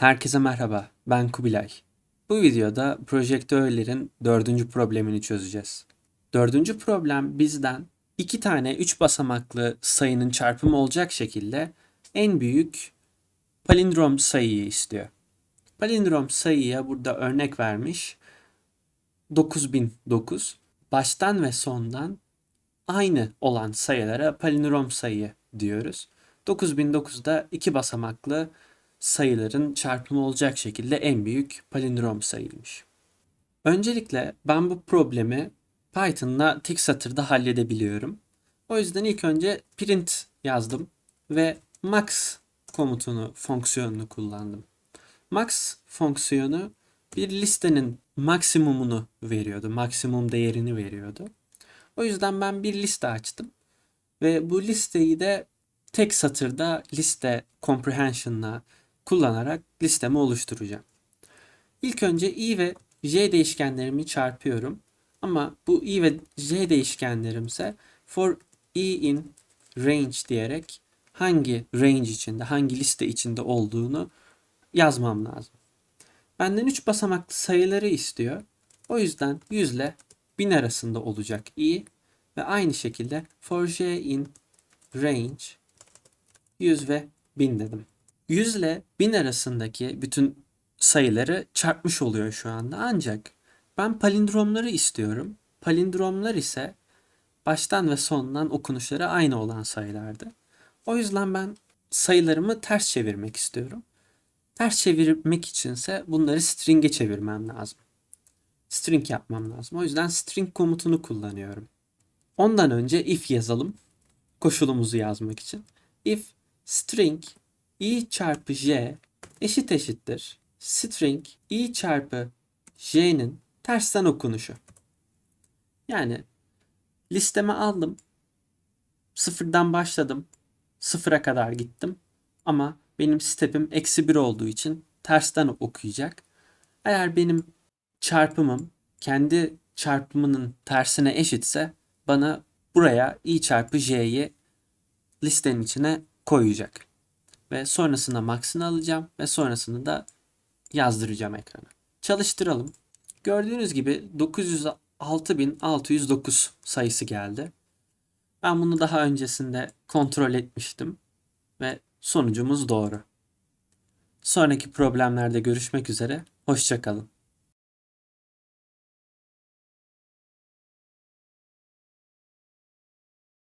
Herkese merhaba, ben Kubilay. Bu videoda projektörlerin dördüncü problemini çözeceğiz. Dördüncü problem bizden iki tane üç basamaklı sayının çarpımı olacak şekilde en büyük palindrom sayıyı istiyor. Palindrom sayıya burada örnek vermiş 9009. Baştan ve sondan aynı olan sayılara palindrom sayı diyoruz. 9009'da iki basamaklı sayıların çarpımı olacak şekilde en büyük palindrom sayıymış. Öncelikle ben bu problemi Python'la tek satırda halledebiliyorum. O yüzden ilk önce print yazdım ve max komutunu, fonksiyonunu kullandım. Max fonksiyonu bir listenin maksimumunu veriyordu, maksimum değerini veriyordu. O yüzden ben bir liste açtım ve bu listeyi de tek satırda liste comprehension'la kullanarak listemi oluşturacağım. İlk önce i ve j değişkenlerimi çarpıyorum. Ama bu i ve j değişkenlerimse for i in range diyerek hangi range içinde, hangi liste içinde olduğunu yazmam lazım. Benden 3 basamaklı sayıları istiyor. O yüzden 100 ile 1000 arasında olacak i ve aynı şekilde for j in range 100 ve 1000 dedim. 100 ile 1000 arasındaki bütün sayıları çarpmış oluyor şu anda. Ancak ben palindromları istiyorum. Palindromlar ise baştan ve sondan okunuşları aynı olan sayılardı. O yüzden ben sayılarımı ters çevirmek istiyorum. Ters çevirmek içinse bunları string'e çevirmem lazım. String yapmam lazım. O yüzden string komutunu kullanıyorum. Ondan önce if yazalım. Koşulumuzu yazmak için. If string i çarpı j eşit eşittir. String i çarpı j'nin tersten okunuşu. Yani listeme aldım. Sıfırdan başladım. Sıfıra kadar gittim. Ama benim step'im eksi bir olduğu için tersten okuyacak. Eğer benim çarpımım kendi çarpımının tersine eşitse bana buraya i çarpı j'yi listenin içine koyacak. Ve sonrasında max'ını alacağım ve sonrasını da yazdıracağım ekrana. Çalıştıralım. Gördüğünüz gibi 906.609 sayısı geldi. Ben bunu daha öncesinde kontrol etmiştim ve sonucumuz doğru. Sonraki problemlerde görüşmek üzere. Hoşçakalın.